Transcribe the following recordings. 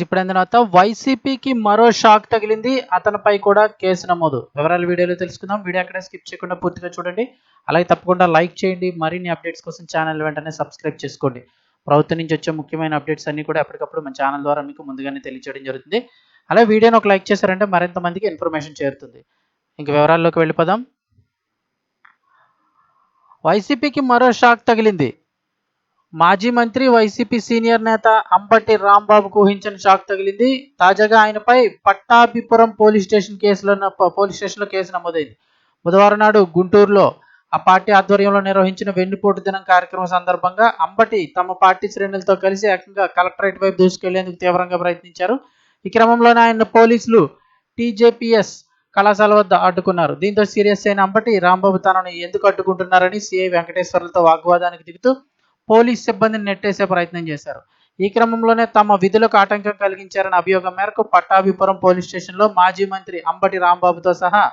ఇప్పుడైన తర్వాత వైసీపీకి మరో షాక్ తగిలింది. అతనిపై కూడా కేసు నమోదు. వివరాలు వీడియోలో తెలుసుకుందాం. వీడియో అక్కడ స్కిప్ చేయకుండా పూర్తిగా చూడండి. అలాగే తప్పకుండా లైక్ చేయండి. మరిన్ని అప్డేట్స్ కోసం ఛానల్ వెంటనే సబ్స్క్రైబ్ చేసుకోండి. ప్రభుత్వం నుంచి వచ్చే ముఖ్యమైన అప్డేట్స్ అన్ని కూడా ఎప్పటికప్పుడు మన ఛానల్ ద్వారా మీకు ముందుగానే తెలియజేయడం జరుగుతుంది. అలాగే వీడియోని ఒక లైక్ చేశారంటే మరింత మందికి ఇన్ఫర్మేషన్ చేరుతుంది. ఇంక వివరాల్లోకి వెళ్ళిపోదాం. వైసీపీకి మరో షాక్ తగిలింది. మాజీ మంత్రి వైసీపీ సీనియర్ నేత అంబటి రాంబాబుకు ఊహించిన షాక్ తగిలింది. తాజాగా ఆయనపై పట్టాభిపురం పోలీస్ స్టేషన్ కేసులో పోలీస్ స్టేషన్లో కేసు నమోదైంది. బుధవారం నాడు గుంటూరులో ఆ పార్టీ ఆధ్వర్యంలో నిర్వహించిన వెన్నుపోటు దినం కార్యక్రమం సందర్భంగా అంబటి తమ పార్టీ శ్రేణులతో కలిసి ఏకంగా కలెక్టరేట్ వైపు దూసుకెళ్ళేందుకు తీవ్రంగా ప్రయత్నించారు. ఈ క్రమంలోనే ఆయన పోలీసులు టీజేపీఎస్ కళాశాల వద్ద అడ్డుకున్నారు. దీంతో సీరియస్ అయిన అంబటి రాంబాబు తనను ఎందుకు అడ్డుకుంటున్నారని సిఐ వెంకటేశ్వర్లతో వాగ్వాదానికి దిగుతూ పోలీస్ సిబ్బందిని నెట్టేసే ప్రయత్నం చేశారు. ఈ క్రమంలోనే తమ విధులకు ఆటంకం కలిగించారన్న అభియోగం మేరకు పట్టాభిపురం పోలీస్ స్టేషన్లో మాజీ మంత్రి అంబటి రాంబాబుతో సహా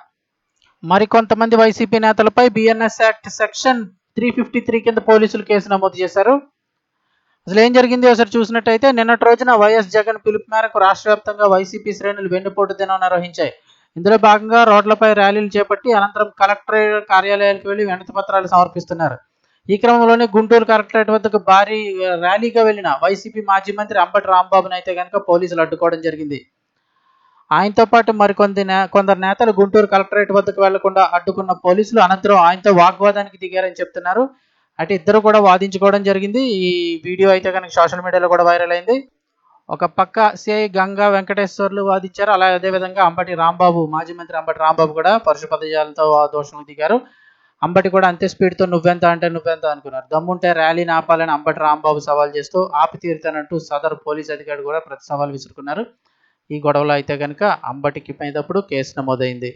మరికొంతమంది వైసీపీ నేతలపై BNS act section three fifty three కింద పోలీసులు కేసు నమోదు చేశారు. అసలు ఏం జరిగింది? ఒకసారి చూసినట్టయితే నిన్నటి రోజున వైఎస్ జగన్ పిలుపు మేరకు రాష్ట్ర వ్యాప్తంగా వైసీపీ శ్రేణులు వెన్నుపోటు దినం నిర్వహించాయి. ఇందులో భాగంగా రోడ్లపై ర్యాలీలు చేపట్టి అనంతరం కలెక్టరేట్ కార్యాలయాలకు వెళ్ళి వినతి పత్రాలు సమర్పిస్తున్నారు. ఈ క్రమంలోనే గుంటూరు కలెక్టరేట్ వద్దకు భారీ ర్యాలీగా వెళ్ళిన వైసీపీ మాజీ మంత్రి అంబటి రాంబాబును అయితే కనుక పోలీసులు అడ్డుకోవడం జరిగింది. ఆయనతో పాటు మరికొంది కొందరు నేతలు గుంటూరు కలెక్టరేట్ వద్దకు వెళ్ళకుండా అడ్డుకున్న పోలీసులు అనంతరం ఆయనతో వాగ్వాదానికి దిగారని చెప్తున్నారు. అటు ఇద్దరు కూడా వాదించుకోవడం జరిగింది. ఈ వీడియో అయితే కనుక సోషల్ మీడియాలో కూడా వైరల్ అయింది. ఒక పక్క సిఐ గంగా వెంకటేశ్వర్లు వాదించారు అలా అదేవిధంగా అంబటి రాంబాబు మాజీ మంత్రి అంబటి రాంబాబు కూడా పరుషు పదజాలతో దోషం దిగారు. అంబటి కూడా అంతే స్పీడ్తో నువ్వెంత అంటే నువ్వెంత అనుకున్నారు. దమ్ముంటే ర్యాలీని ఆపాలని అంబటి రాంబాబు సవాల్ చేస్తూ ఆపి తీరుతానంటూ సదరు పోలీస్ అధికారి కూడా ప్రతి సవాల్ విసురుకున్నారు. ఈ గొడవలో అయితే కనుక అంబటికి పోయినప్పుడు కేసు నమోదైంది.